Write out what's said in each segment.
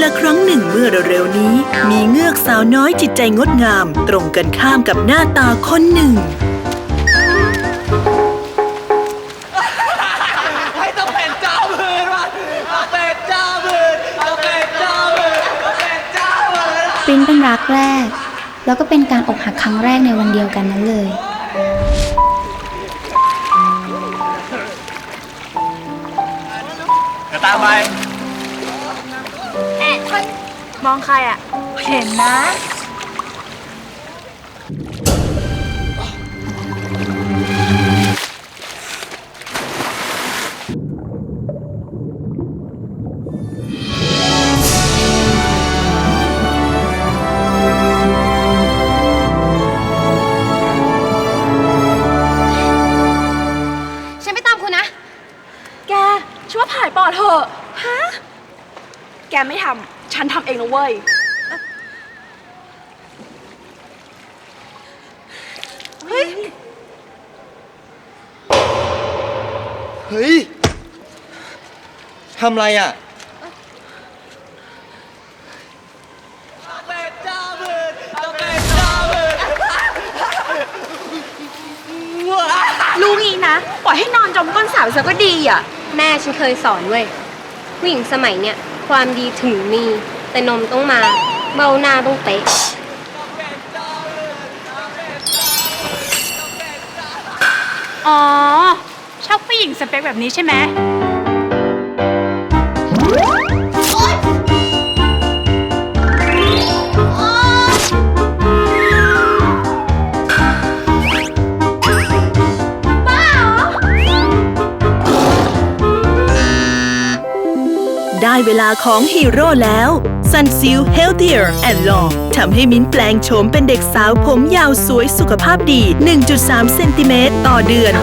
เร็วๆนี้ มีเงือกสาวน้อยจิตใจงดงาม ตรงกันข้ามกับหน้าตาคนหนึ่ง ให้ต้องเป็นเจ้ามือว่ะต้องเป็นเจ้ามือต้องเป็นเจ้ามือต้องเป็นเจ้ามือปริ้นเป็นรักแรก แล้วก็เป็นการอกหักครั้งแรกในวันเดียวกันนั้นเลย เดี๋ยวตามไป มองใครอะ เห็นนะ ฉันไม่ตามคุณนะ แกช่วยว่าผ่ายปอดเถอะ ฮะ แกไม่ทำฉันทำเองนะเว้ย เฮ้ย เฮ้ย ทำไรอะต้องเป็นเจ้ามือต้องเป็นเจ้ามือรู้งี้นะ ปล่อยให้นอนจมก้นสาวซะก็ดีอะ แม่ฉันเคยสอนเว้ยผู้หญิงสมัยเนี้ย ความดีถึงมี แต่นมต้องมา เบ้าหน้าต้องเป๊ะอ๋อ ชอบผู้หญิงสเปคแบบนี้ใช่ไหม ได้เวลาของฮีโร่แล้ว Sunsilk Healthier and Long ทำให้มิ้นแปลงโฉมเป็นเด็กสาวผมยาวสวยสุขภาพดี 1.3 เซนติเมตรต่อเดือน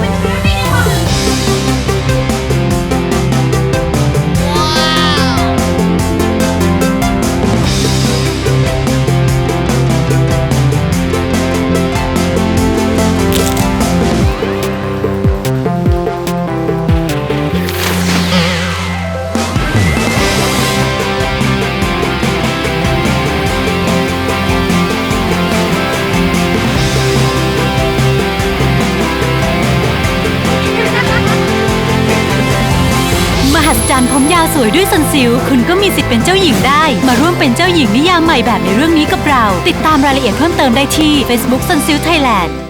หัศจรรย์ผมยาวสวยด้วยซันซิล คุณก็มีสิทธิ์เป็นเจ้าหญิงได้ มาร่วมเป็นเจ้าหญิงนิยามใหม่แบบในเรื่องนี้กับเรา ติดตามรายละเอียดเพิ่มเติมได้ที่ Facebook ซันซิลไทยแลนด์